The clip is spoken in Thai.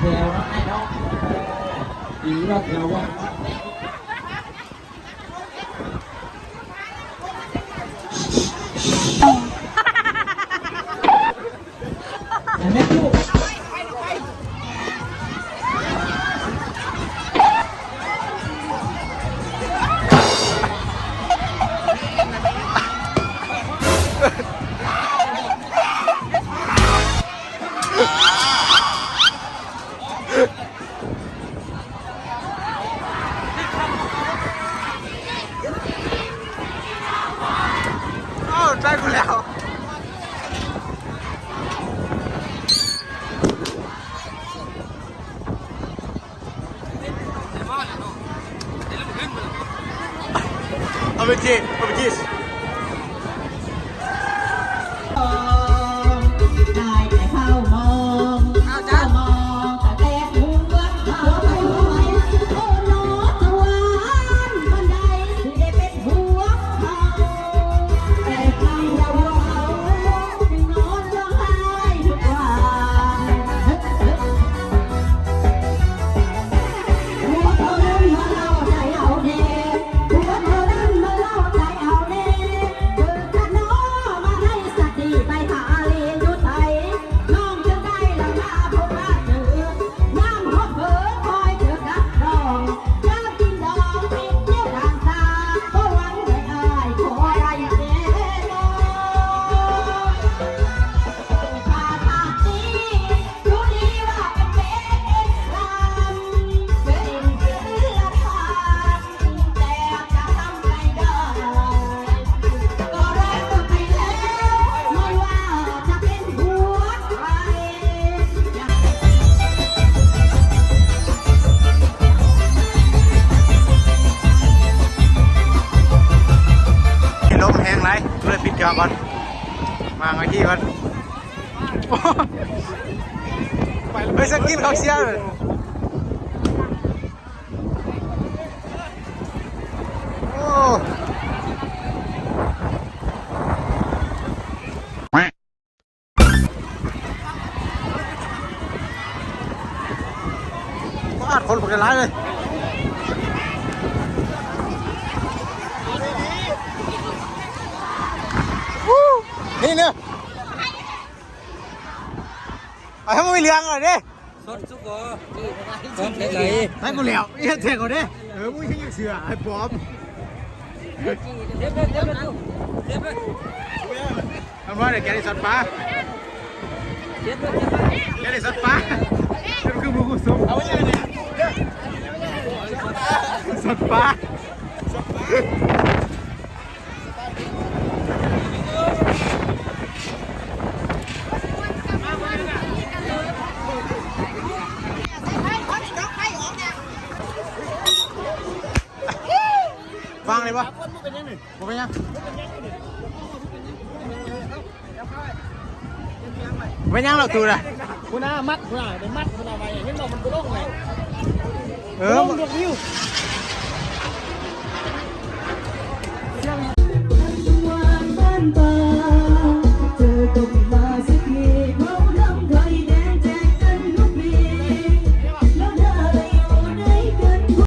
แถวนะไอ้น้องอีว่าแถวว่าแม่ลูก เอาไปจี ห้งไรเลยปิดจอก่อนมาไงที่ก่อนไปสักกินเขาเสียเลยโอ้ฟาดคนผมจะร้ายเลย นี่เนี่ยเอาให้มันไม่เลี้ยงเลยดิสดสุกอสดไหลให้กูเหลียวเอี้ยเท่งก่อนดิเออมึงยังเสือไอ้ปอมเด็บเด็บเด็บเด็บเด็บทำว่าเดี๋ยวแกได้สัตว์ป่าเด็บเด็บแกได้สัตว์ป่าเป็นคือมือกูสูงเอาไว้ยังไงสัตว์ป่า ฟังเลยปะผมเป็นยังผมเป็นยังเป็นยังเราตูนะคุณอามัดคุณอาเป็นมัดคุณอาไปอย่างนี้เรามันก็ล่องเลยเอล่อองดวงวิว